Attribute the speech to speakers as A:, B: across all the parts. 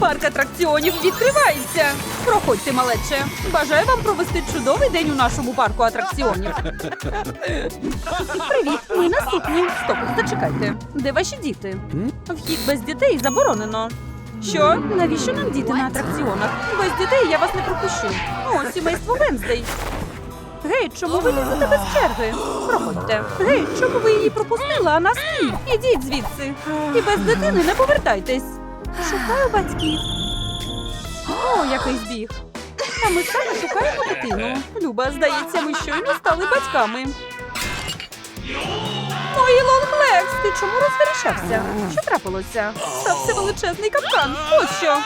A: Парк атракціонів відкривається. Проходьте, малече. Бажаю вам провести чудовий день у нашому парку атракціонів. Привіт, ми наступні. Стоп, зачекайте. Де ваші діти? Вхід без дітей заборонено. Що? Навіщо нам діти на атракціонах? Без дітей я вас не пропущу. О, сімейство Венздей. Гей, чому ви лізете без черги? Проходьте. Гей, чому ви її пропустили, а нас ні? Ідіть звідси. І без дитини не повертайтесь. Шукаю батьків. О, який збіг. А ми саме шукаємо дитину. Люба, здається, ми щойно стали батьками. Ой, Лонглекс, ти чому розверішався? Що трапилося? Стався величезний капкан. Ось що.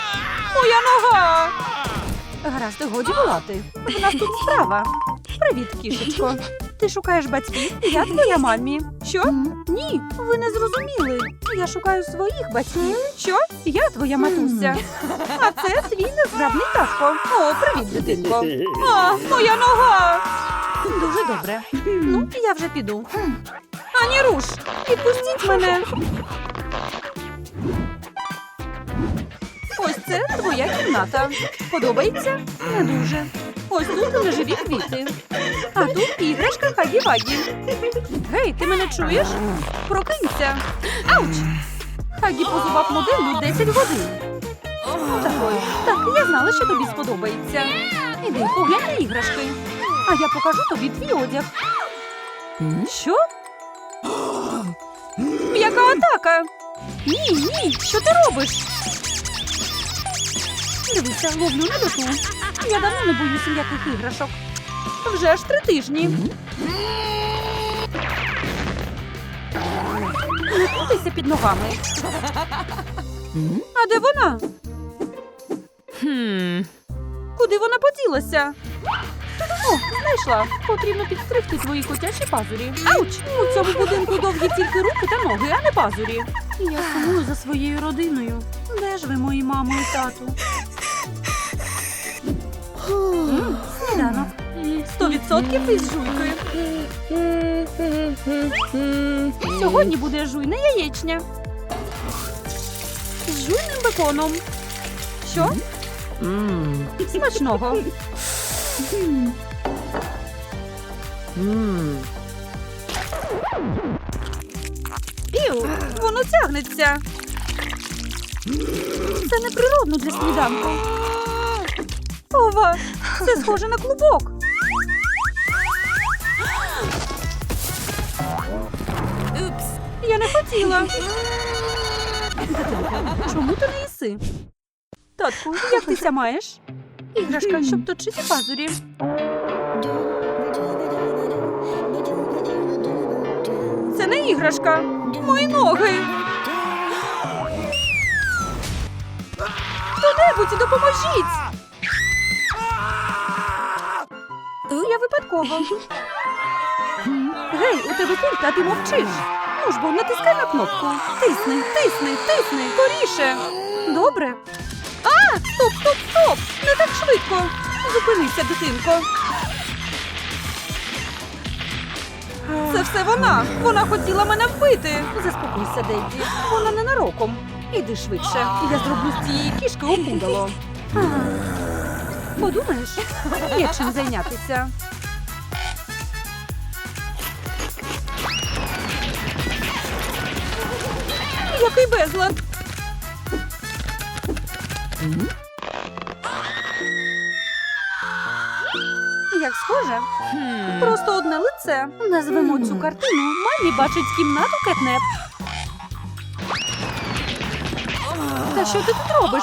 A: Моя нога. Гаразд, годі волати. В нас тут справа. Привіт, кішечко. Ти шукаєш батьків? Я твоя мамі. Що? Ні, ви не зрозуміли. Я шукаю своїх батьків. Що? Я твоя матуся. А це твій незграбний татко. О, привіт, дитинко. А, моя нога. Дуже добре. Ну, я вже піду. Ані руш! Відпустіть мене. Ось це твоя кімната. Подобається? Не дуже. Ось тут неживі квіти. А тут іграшка Хагі-Вагі. Гей, ти мене чуєш? Прокинься. Ауч! Хагі позував моделлю 10 годин. Такої. Так, я знала, що тобі сподобається. Іди, поглянь на іграшки. А я покажу тобі твій одяг. Що? Яка атака? Ні, ні, що ти робиш? Дивися, ловлю на люту. Я давно не боюся ніяких іграшок. Вже аж три тижні. Не крутися під ногами. А де вона? Куди вона поділася? О, знайшла. Потрібно підстригти свої котячі пазурі. Ауч! У цьому будинку довгі тільки руки та ноги, а не пазурі. Я сумую за своєю родиною. Де ж ви, мої мамо і тату? 100% із жуйкою. Сьогодні буде жуйна яєчня. З жуйним беконом. Що? Смачного. Пів, воно тягнеться. Це неприродно для сніданку. Ова, це схоже на клубок. Упс, я не хотіла. Чому ти не їси? Татку, як ти ся маєш? Іграшка, щоб точити пазурі. Це не іграшка. Мої ноги. Хто-небудь допоможіть. Я випадково. Гей, у тебе пульт, а ти мовчиш. Ну ж бо натискай на кнопку. Тисни, тисни, тисни, скоріше. Добре. А, стоп, стоп, стоп! Не так швидко. Зупинися, дитинко. Це все вона. Вона хотіла мене вбити. Заспокойся, Дейді. Вона ненароком. Іди швидше. Я зроблю з цієї кішки опудало. Подумаєш, є чим зайнятися. Який безлад. Як схоже? Просто одне лице. Назвемо цю картину Мамі бачить кімнату кетнеп. Та що ти тут робиш?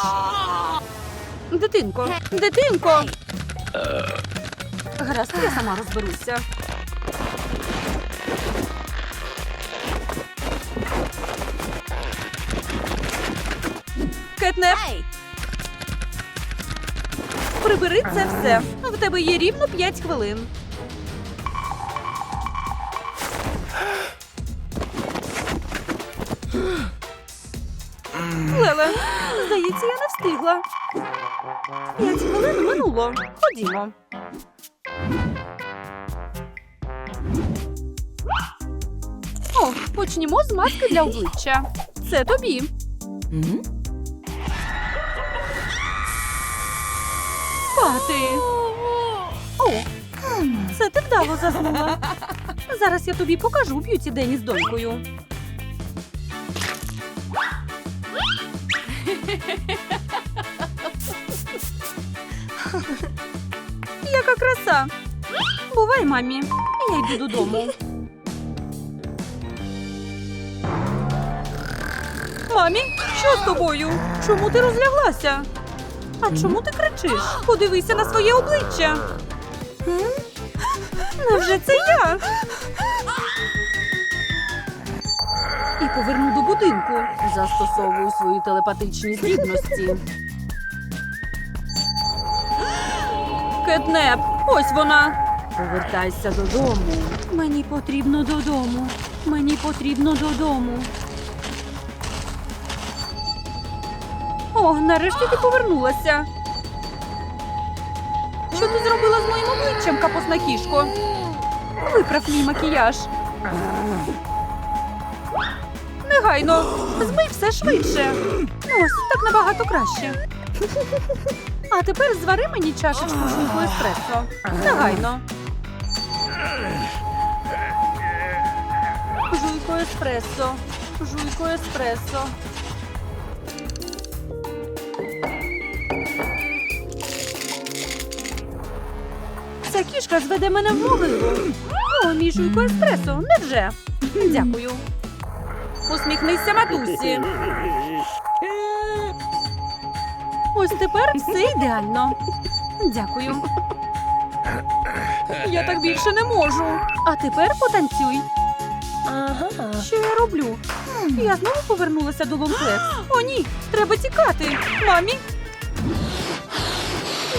A: Дитинко, дитинко. Гаразд, я сама розберуся. Кетнеп. Прибери це все. В тебе є рівно 5 хвилин. Леле, здається, я не встигла. П'ять хвилин минуло. Ходімо. О, почнімо з маски для обличчя. Це тобі. Спати. О, це ти вдало заснула. Зараз я тобі покажу б'юті Дені з донькою. Яка краса! Бувай, мамі. Я йду додому. Мамі, що з тобою? Чому ти розляглася? А чому ти кричиш? Подивися на своє обличчя. Невже це я? І поверну до будинку. Застосовую свої телепатичні здібності. Кетнеп, ось вона. Повертайся додому. Мені потрібно додому. Мені потрібно додому. О, нарешті ти повернулася. Що ти зробила з моїм обличчям, капосна кішко? Виправ мій макіяж. Негайно, змий все швидше. Ось так набагато краще. А тепер звари мені чашечку жуйку еспресо. Негайно. Жуйко еспресо. Жуйко еспресо. Ця кішка зведе мене в могилу. О, мій жуйко еспресо, невже? Дякую. Усміхнися, матусі. Ось тепер все ідеально. Дякую. Я так більше не можу. А тепер потанцюй. Що я роблю? Я знову повернулася до ломплекс. О, ні, треба тікати. Мамі.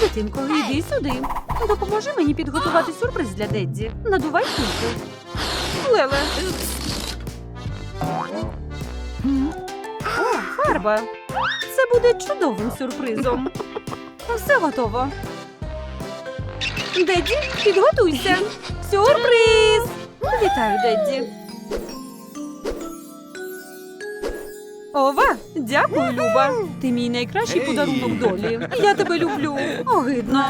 A: Дитинко, йди сюди. Допоможи мені підготувати сюрприз для Дедді. Надувай кульки. Леле. О, фарба. Це буде чудовим сюрпризом. Все готово. Дедді, підготуйся. Сюрприз! Вітаю, Дедді. Ова, дякую, Люба. Ти мій найкращий подарунок долі. Я тебе люблю. Огидно.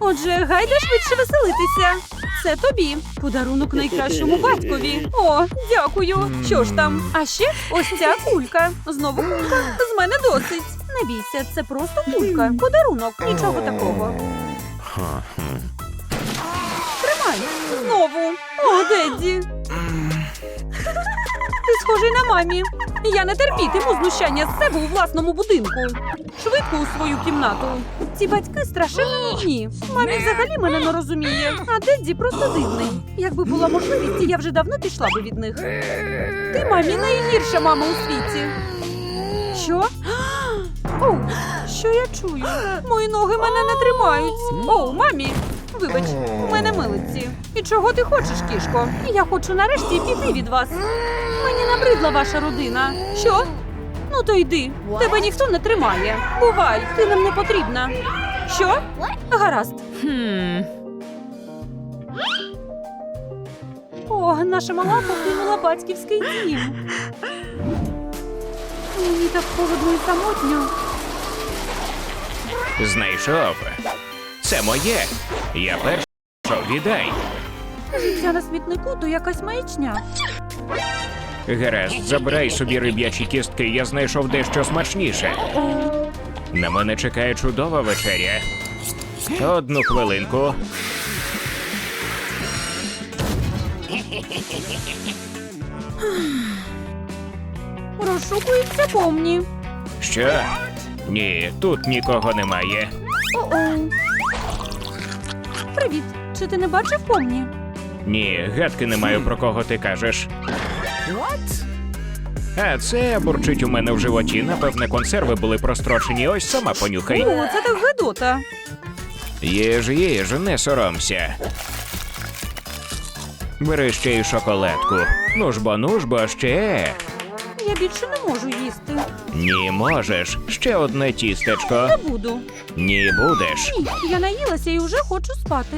A: Отже, гайда швидше веселитися. Це тобі. Подарунок найкращому батькові. О, дякую. Що ж там? А ще ось ця кулька. Знову кулька. З мене досить. Не бійся, це просто кулька. Подарунок. Нічого такого. Тримай. Знову. О, Дедді. Схожий на мамі. Я не терпітиму знущання з себе у власному будинку. Швидко у свою кімнату. Ці батьки страшенно нудні. Мамі взагалі мене не розуміє, а Дедді просто дивний. Якби була можливість, я вже давно пішла би від них. Ти мамі найгірша мама у світі. Що? Оу, що я чую? Мої ноги мене не тримають. Оу, мамі. Вибач, у мене милиці. І чого ти хочеш, кішко? Я хочу нарешті піти від вас. Мені набридла ваша родина. Що? Ну то йди. Тебе ніхто не тримає. Бувай, ти нам не потрібна. Що? Гаразд. О, наша мала покинула батьківський дім. Мені так холодно і самотньо.
B: Знайшов. Це моє. Я перший віддай.
A: Життя на смітнику то якась маячня.
B: Гаразд, забирай собі риб'ячі кістки, я знайшов дещо смачніше. На мене чекає чудова вечеря. Одну хвилинку.
A: Розшукується помні.
B: Що? Ні, тут нікого немає.
A: О-оу. Привіт. Чи ти не бачив помні?
B: Ні, гадки не маю про кого ти кажеш. А це бурчить у мене в животі. Напевне, консерви були прострочені. Ось сама понюхай.
A: О, це так гидота.
B: Їж, їж, не соромся. Бери ще й шоколадку. Ну ж бо, ну ж бо ще.
A: Я більше не можу їсти.
B: Ні, можеш. Ще одне тістечко.
A: Не буду.
B: Ні, будеш.
A: Ні, я наїлася і вже хочу спати.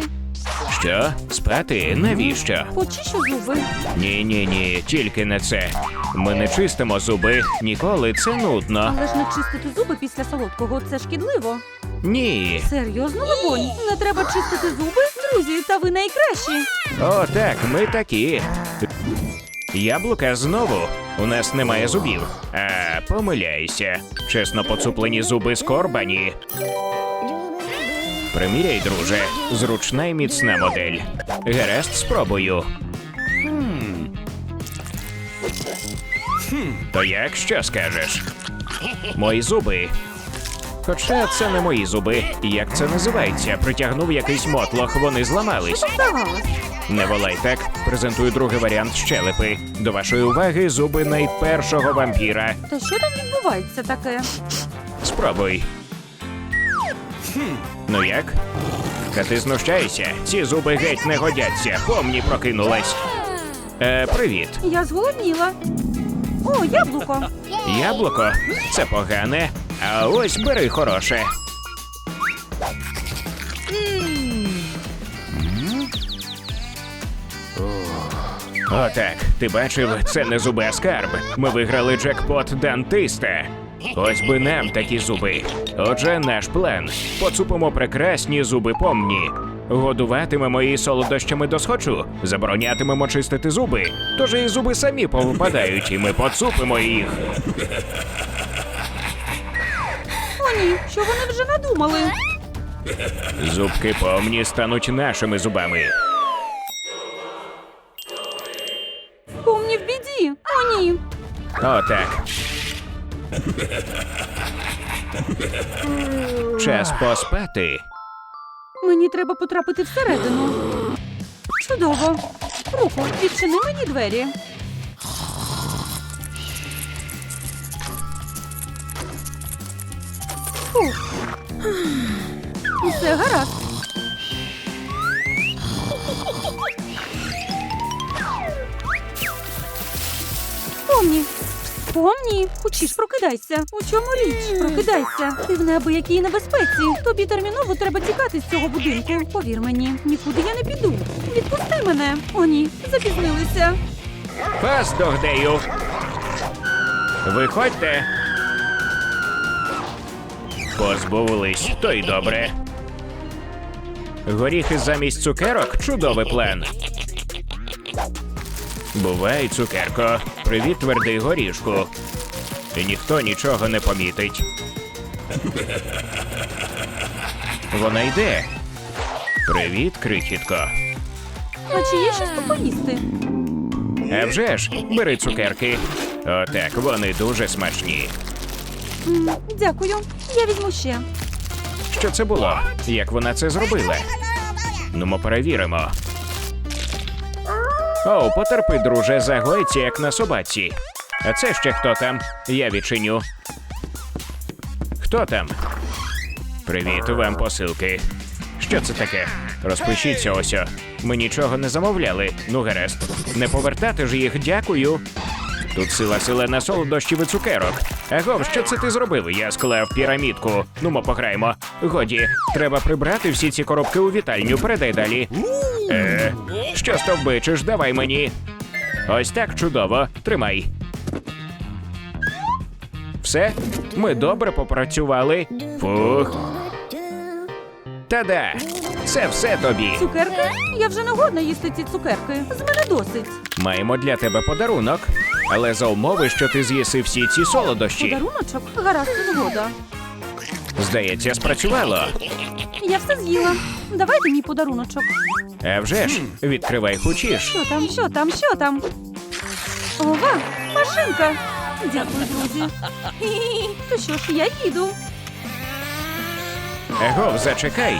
B: Що? Спати? Навіщо?
A: Почищу зуби.
B: Ні, ні, ні, тільки не це. Ми не чистимо зуби. Ніколи це нудно.
A: Але ж не чистити зуби після солодкого це шкідливо.
B: Ні.
A: Серйозно, либонь? Не треба чистити зуби? Друзі, та ви найкращі.
B: О, так, ми такі. Яблука знову. У нас немає зубів. А, помиляйся. Чесно поцуплені зуби скорбані. Приміряй, друже. Зручна і міцна модель. Гаразд, спробую. То як що скажеш? Мої зуби. Хоча це не мої зуби. Як це називається? Притягнув якийсь мотлох, вони зламались.
A: Здавалось.
B: Не так. Презентую другий варіант щелепи. До вашої уваги зуби найпершого вампіра.
A: Та що там відбувається таке?
B: Спробуй. Ну як? Та ти знущаєшся? Ці зуби геть не годяться. Помні прокинулась. Е, привіт.
A: Я зголодніла. О, яблуко.
B: Яблуко? Це погане. А ось бери хороше. Отак, ти бачив, це не зуби, а скарб. Ми виграли джекпот Дантиста. Ось би нам такі зуби. Отже, наш план. Поцупимо прекрасні зуби помні. Годуватимемо її солодощами до схочу, заборонятимемо чистити зуби. Тож і зуби самі повипадають, і ми поцупимо їх.
A: О, ні, що вони вже надумали?
B: Зубки помні стануть нашими зубами. Отак. Час поспати.
A: Мені треба потрапити всередину. Чудово. Руку, відчини мені двері. Фух. Усе гаразд. Помні. Помні, хочеш прокидайся. У чому річ? Прокидайся. Ти в неабиякій небезпеці. Тобі терміново треба тікати з цього будинку. Повір мені, нікуди я не піду. Відпусти мене. О, ні, запізнилися.
B: Пас догдею. Виходьте. Позбулись, то й добре. Горіхи замість цукерок чудовий план. Бувай, цукерко. Привіт, твердий горішку. І ніхто нічого не помітить. Вона йде. Привіт, крихітко.
A: А чи є щось поїсти?
B: А вже ж, бери цукерки. Отак, вони дуже смачні.
A: М, Дякую. Я візьму ще.
B: Що це було? Як вона це зробила? Ну, ми перевіримо. О, потерпи, друже, загоїться, як на собаці. А це ще хто там? Я відчиню. Хто там? Привіт, вам посилки. Що це таке? Розпишіться ось. Ми нічого не замовляли. Ну, гаразд. Не повертати ж їх, дякую. Тут сила сила на солодощів і цукерок. Агов, що це ти зробив? Я склав пірамідку. Ну, ми пограємо. Годі, треба прибрати всі ці коробки у вітальню. Передай далі. Е, що стовбичиш? Давай мені. Ось так чудово. Тримай. Все? Ми добре попрацювали. Фух. Та-да! Це все тобі.
A: Цукерки? Я вже не годна їсти ці цукерки. З мене досить.
B: Маємо для тебе подарунок. Але за умови, що ти з'їси всі ці солодощі.
A: Подаруночок? Гаразд, згода.
B: Здається, спрацювало.
A: Я все з'їла. Давайте мій подаруночок.
B: А вже ж, відкривай хочеш.
A: Що там, що там, що там? Ова, машинка. Дякую, друзі. То що ж, я їду.
B: Агов, зачекай.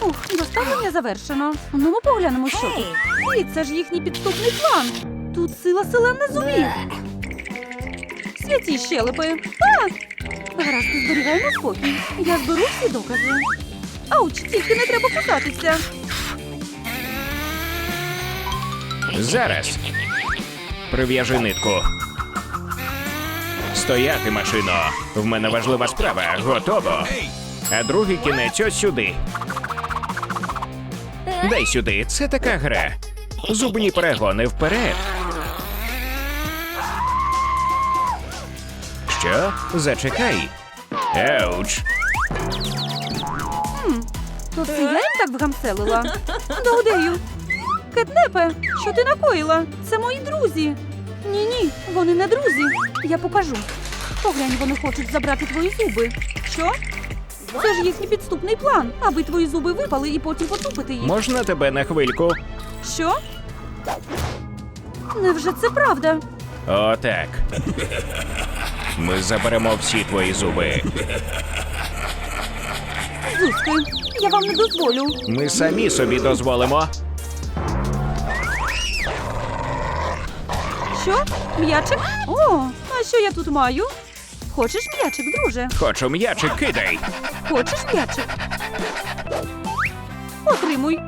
A: Ух, доставлення завершено. Ну, ми поглянемо, що тут. І це ж їхній підступний план. Тут сила селена зубів. Святі щелепи. А! Гаразд, зберігаємо спокій. Я зберу всі докази. Ауч, тільки не треба кусатися.
B: Зараз. Прив'яжи нитку. Стояти, машино. В мене важлива справа. Готово. А другий кінець ось сюди. Дай сюди. Це така гра. Зубні перегони вперед. Що? Зачекай. Еуч.
A: То це я їм так вгамселила. Догдею. Кетнепе, що ти накоїла? Це мої друзі. Ні, ні, вони не друзі. Я покажу. Поглянь, вони хочуть забрати твої зуби. Що? Це ж їхній підступний план, аби твої зуби випали і потім потупити їх.
B: Можна тебе на хвильку?
A: Що? Невже це правда?
B: Отак. Ми заберемо всі твої зуби.
A: Зузки, я вам не дозволю.
B: Ми самі собі дозволимо.
A: Що? М'ячик? О, а що я тут маю? Хочеш м'ячик, друже?
B: Хочу м'ячик кидай.
A: Хочеш м'ячик? Отримуй.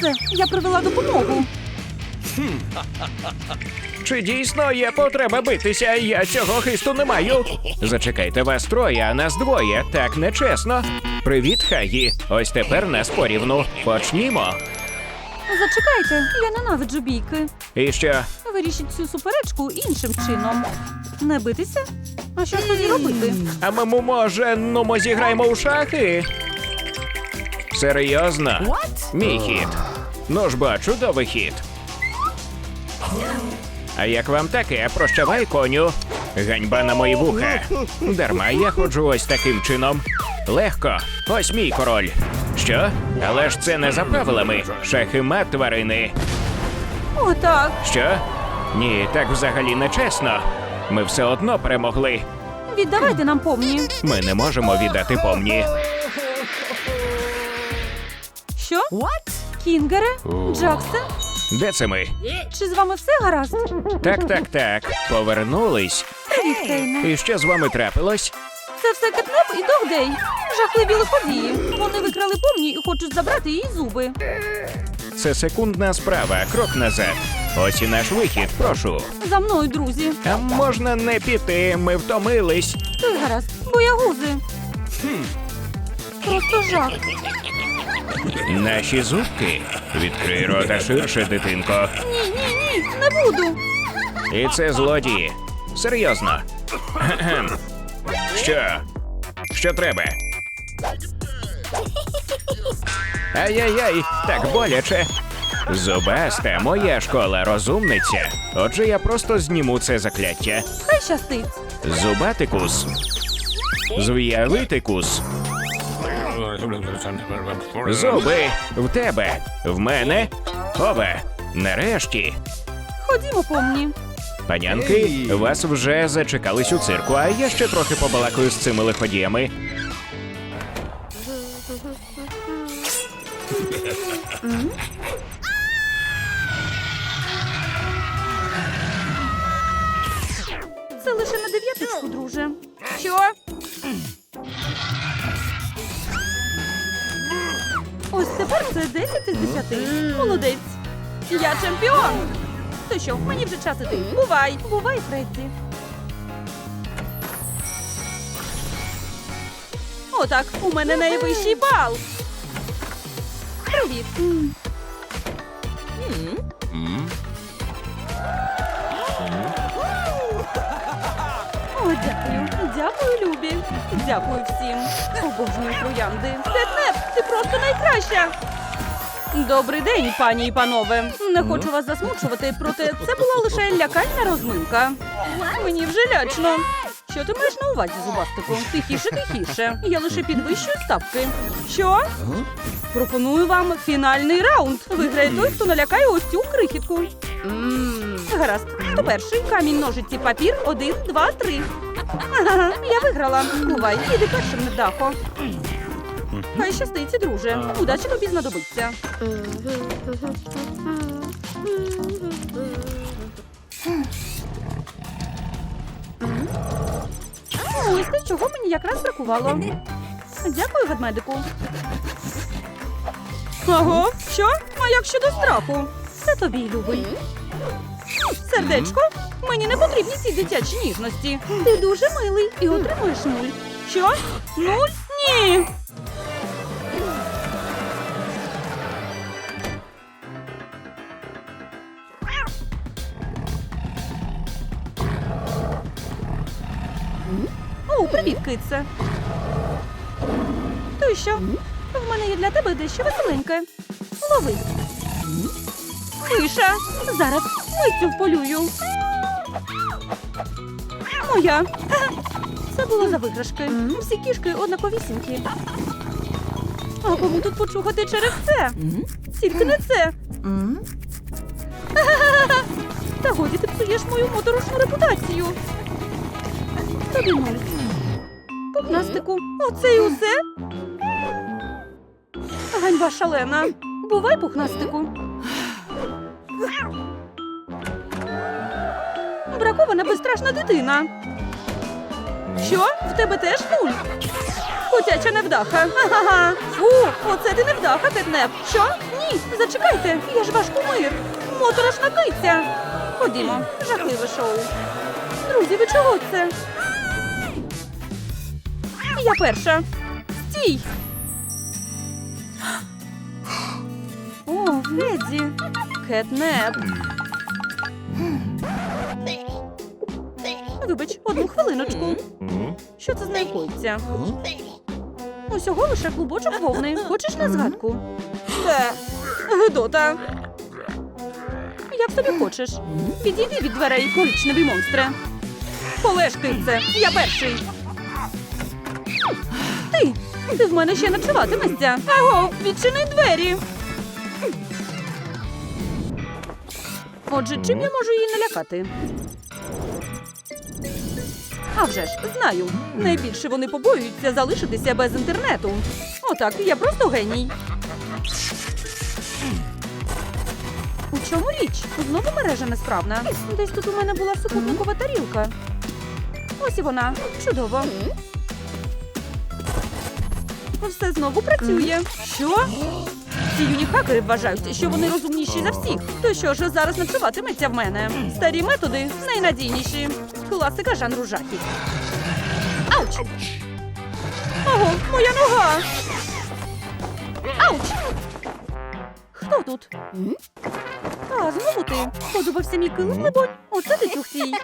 A: Все, я привела допомогу.
B: Чи дійсно є потреба битися? Я цього хисту не маю. Зачекайте вас троє, а нас двоє. Так нечесно. Привіт, Хагі. Ось тепер нас порівну. Почнімо.
A: Зачекайте, я ненавиджу бійки.
B: І що?
A: Вирішіть цю суперечку іншим чином. Не битися? А що ж тоді робити?
B: А ми, може, ну ми зіграємо у шахи? Серйозно? Мій хід. Ну ж бо, чудовий хід. А як вам таке, прощавай коню. Ганьба на мої вуха. Дарма я ходжу ось таким чином. Легко. Ось мій король. Що? Але ж це не за правилами. Шахи мат тварини.
A: О, так.
B: Що? Ні, так взагалі не чесно. Ми все одно перемогли.
A: Віддавайте нам помні.
B: Ми не можемо віддати помні.
A: Що? Кінгере? Джаксе?
B: Де це ми?
A: Чи з вами все гаразд?
B: Так, так, так. Повернулись.
A: Привіт, Кейне.
B: І що з вами трапилось?
A: Це все Кетнеп і Догдей. Жахливі лиходії. Вони викрали помні і хочуть забрати її зуби.
B: Це секундна справа, крок назад. Ось і наш вихід, прошу.
A: За мною, друзі.
B: А можна не піти, ми втомились.
A: Ти гаразд, боягузи. Просто жах.
B: Наші зубки. Відкрий рота ширше, дитинко.
A: Ні, ні, ні, не буду.
B: І це злодії. Серйозно. Кхе-кхем. Що? Що треба? Ай-яй-яй, так боляче. Зубаста, моя школа розумниця. Отже, я просто зніму це закляття.
A: Хай щастить.
B: Зубатикус. Зв'явитикус. Зуби. В тебе. В мене. Ове. Нарешті.
A: Ходімо, помні.
B: Панянки, вас вже зачекались у цирку, а я ще трохи побалакаю з цими лиходіями.
A: Вже. Бувай. Бувай, Фредді. Отак, у мене найвищий бал. Привіт. О, дякую. Дякую, Любі. Дякую всім. Обожнюю троянди. Кетнеп, ти просто найкраща. Добрий день, пані і панове. Не хочу вас засмучувати, проте це була лише лякальна розминка. Мені вже лячно. Що ти маєш на увазі, зубастику? Тихіше, тихіше. Я лише підвищую ставки. Що? Пропоную вам фінальний раунд. Виграє той, хто налякає ось цю крихітку. Гаразд. Хто перший? Камінь, ножиці, папір. Один, два, три. Я виграла. Бувай, іди першим недахо. Хай щастить, друже. Удачі тобі знадобиться. Ось те, чого мені якраз бракувало. Дякую, ведмедику. Ого, що? А як щодо страху? Це тобі, любий. Сердечко, мені не потрібні ці дитячі ніжності. Ти дуже милий і отримуєш нуль. Що? Нуль? Ні. О. То й що? В мене є для тебе дещо веселеньке. Лови. Миша, зараз мицю вполюю. Моя. Це було за виграшки. Всі кішки однаковісінькі. А кому тут почухати через це? Тільки не це. Та годі ти псуєш мою моторошну репутацію. Тобі нуль. Пухнастику, оце і усе? Ганьба шалена. Бувай, пухнастику. Бракована безстрашна дитина. Що? В тебе теж нуль? Котяча невдаха. Ага. Фу, оце ти невдаха, кетнеп. Що? Ні, зачекайте, я ж ваш кумир. Моторошна киця. Ходімо, жахливе шоу. Друзі, ви чого це? Я перша. Стій. О, Фредді. Кетнеп. Вибач, одну хвилиночку. Що це з нею коїться? Усього лише клубочок вовни. Хочеш на згадку? Е, Гедота. Як собі хочеш. Відійди від дверей, коричневі монстре. Полеж, кице, я перший. Ти! Ти в мене ще ночуватимешся. Аго, відчини двері. Отже, чим я можу її налякати? А вже ж, знаю. Найбільше вони побоюються залишитися без інтернету. Отак, я просто геній. У чому річ? Знову мережа несправна. Десь тут у мене була супутникова тарілка. Ось і вона. Чудово. Все знову працює. Що? Ці юні хакери вважають, що вони розумніші за всіх. То що ж зараз ночуватиметься в мене? Старі методи найнадійніші. Класика жанру жахів. Ауч! Ого, моя нога! Ауч! Хто тут? А, знову ти. Подобався мій килим, либонь. Оце ти тюхтій.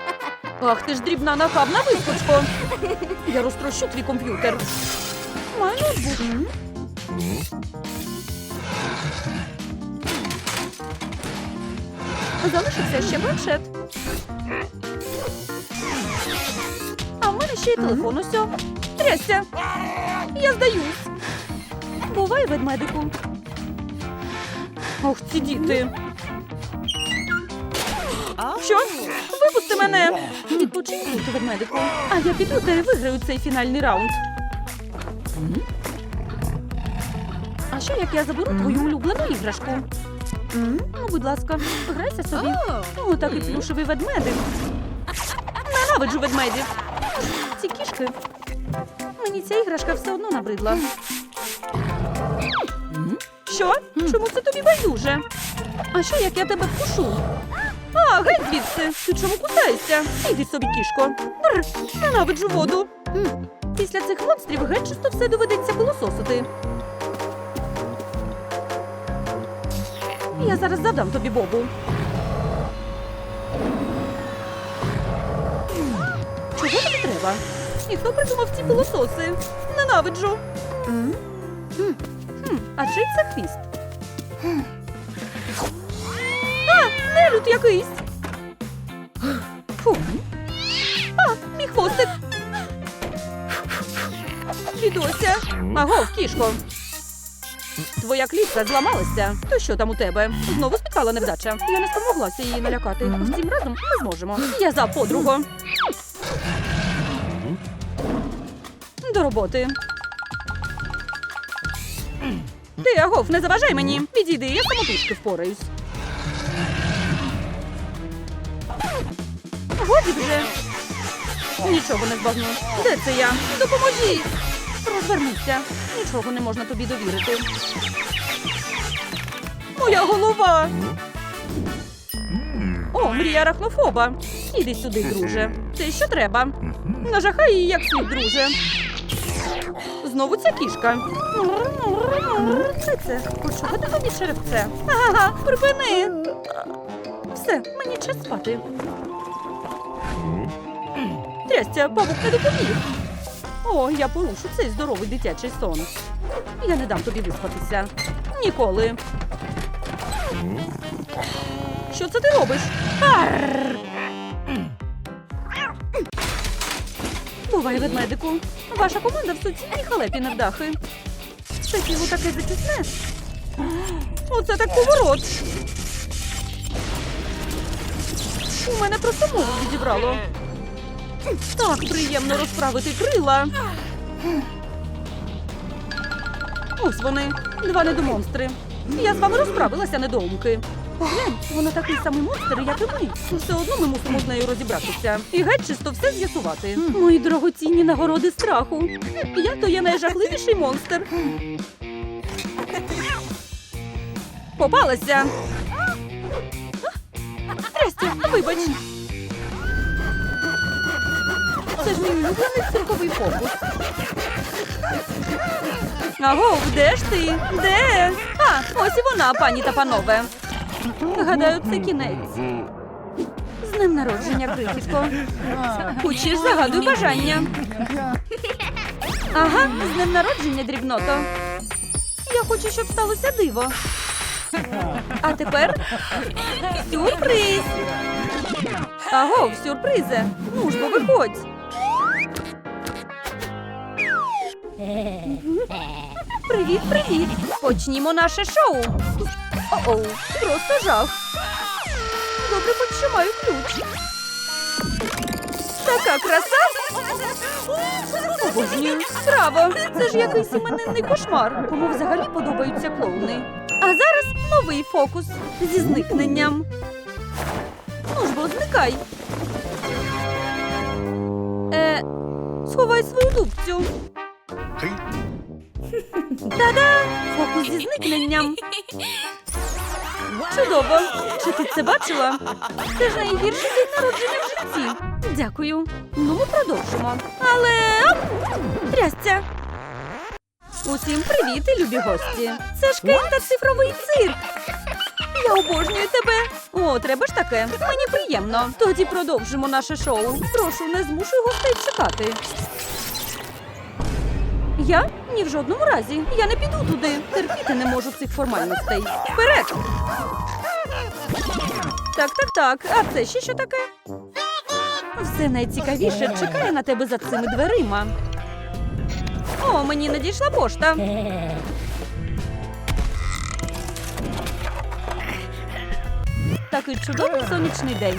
A: Ах, ти ж дрібна нахабна вискочко. Я розтрощу твій комп'ютер. Маю ноутбук. Залишився ще планшет. А в мене ще й телефон усьо. Трясся. Я здаюсь. Бувай, ведмедику. Ох, ці діти. Що? Випусти мене! Відпочинь ведмедику. А я піду та виграю цей фінальний раунд. А що як я заберу твою улюблену іграшку? Ну, будь ласка, грайся собі. О, такий плюшевий ведмедик. Ненавиджу ведмедів. Ці кішки. Мені ця іграшка все одно набридла. Що? Чому це тобі байдуже? А що, як я тебе вкушу? А, геть звідси. Ти чому кусаєшся? Іди собі, кішко. Брр, ненавиджу воду. Після цих монстрів геть чисто все доведеться пилососити. Я зараз задам тобі бобу. Чого тобі треба? І хто придумав ці пилососи? Ненавиджу. А чий це хвіст? А, нелюд якийсь. Дідуся. Агов, кішко. Твоя клітка зламалася. То що там у тебе? Знову спіткала невдача. Я не спромоглася її налякати. Втім, разом ми зможемо. Я за подругу. До роботи. Ти, Агов, не заважай мені. Підійди, я самотужки впораюсь. Годі вже. Нічого не збагну. Де це я? Допоможіть! Розвернися. Нічого не можна тобі довірити. Моя голова. О, мрія арахнофоба. Іди сюди, друже. Це що треба. Нажахай її як слід, друже. Знову ця кішка. Це це. Почого ти тобі черевце? Ага, припини. Все, мені час спати. Трястя, павук не допоміг. О, я порушу цей здоровий дитячий сон. Я не дам тобі виспатися. Ніколи. Що це ти робиш? Арр! Бувай, ведмедику. Ваша команда в суцільній халепі невдахи. Це тіло таке затісне. Оце так поворот. У мене просто мову відібрало. Так приємно розправити крила. Ось вони, два недомонстри. Я з вами розправилася, недоумки. Поглянь, вона такий самий монстр, як і ми. Все одно ми мусимо з нею розібратися. І геть чисто все з'ясувати. Мої дорогоцінні нагороди страху. Я то є найжахливіший монстр. Попалася. Трестя, вибач. Це ж мій улюблений цирковий фокус. Аго, де ж ти? Де? А, ось і вона, пані та панове. Гадаю, це кінець. З ним народження, крихітко. Хочеш, загадуй бажання. Ага, з ним народження, дрібното. Я хочу, щоб сталося диво. А тепер сюрприз. Аго, сюрпризе. Ну ж виходь. Привіт, привіт! Почнімо наше шоу. О-оу, просто жах. Добре, хоч що маю ключ. Така краса. Обожнюю. Браво! Це ж якийсь іменинний кошмар. Кому взагалі подобаються клоуни. А зараз новий фокус зі зникненням. Ну ж бо зникай. Е, сховай свою дубцю. Та-да! Фокус зі зникненням. Чудово! Чи ти це бачила? Це ж найгірший день народження в житті. Дякую. Ну, ми продовжимо. Але оп! трясця. Усім привіт, любі гості. Це ж та цифровий цирк. Я обожнюю тебе. О, треба ж таке. Мені приємно. Тоді продовжимо наше шоу. Прошу, не змушуй гостей чекати. Я? Ні в жодному разі. Я не піду туди. Терпіти не можу цих формальностей. Вперед! Так, так, так. А це ще що таке? Все найцікавіше чекає на тебе за цими дверима. О, мені надійшла пошта. Такий чудовий сонячний день.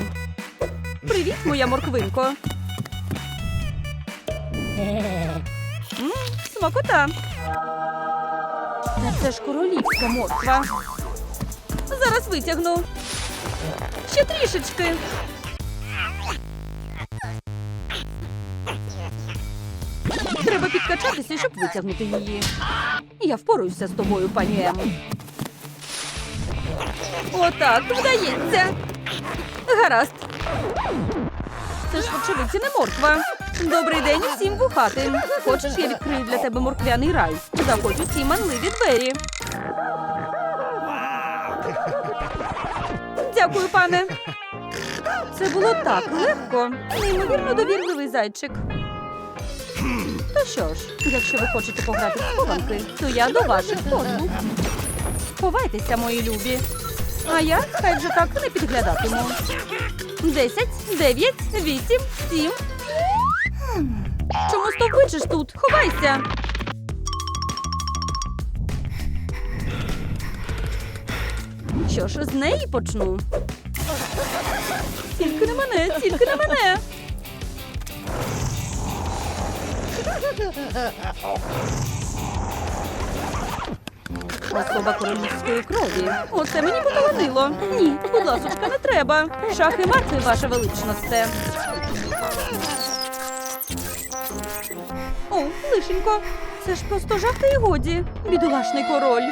A: Привіт, моя морквинко. М, Смакота. Та це ж королівська морква. Зараз витягну. Ще трішечки. Треба підкачатися, щоб витягнути її. Я впораюся з тобою, пані Ем. Отак вдається. Гаразд. Це ж вочевидці не морква. Добрий день всім вухатим. Хочеш, я відкрию для тебе морквяний рай. Заходь у ці манливі двері. Дякую, пане. Це було так легко. Неймовірно довірливий зайчик. То що ж, якщо ви хочете пограти в схованки, то я до ваших послуг. Ховайтеся, мої любі. А я хай вже так не підглядатиму. Десять, дев'ять, вісім, сім. Чому стовбичиш тут? Ховайся. Що ж, з неї почну. Тільки не мене, тільки не мене. Особа королівської крові. Оце мені поталанило. Ні, будь ласочка, не треба. Шахи мертві, ваша величносте. О, лишенько. Це ж просто жах та й годі. Бідолашний король.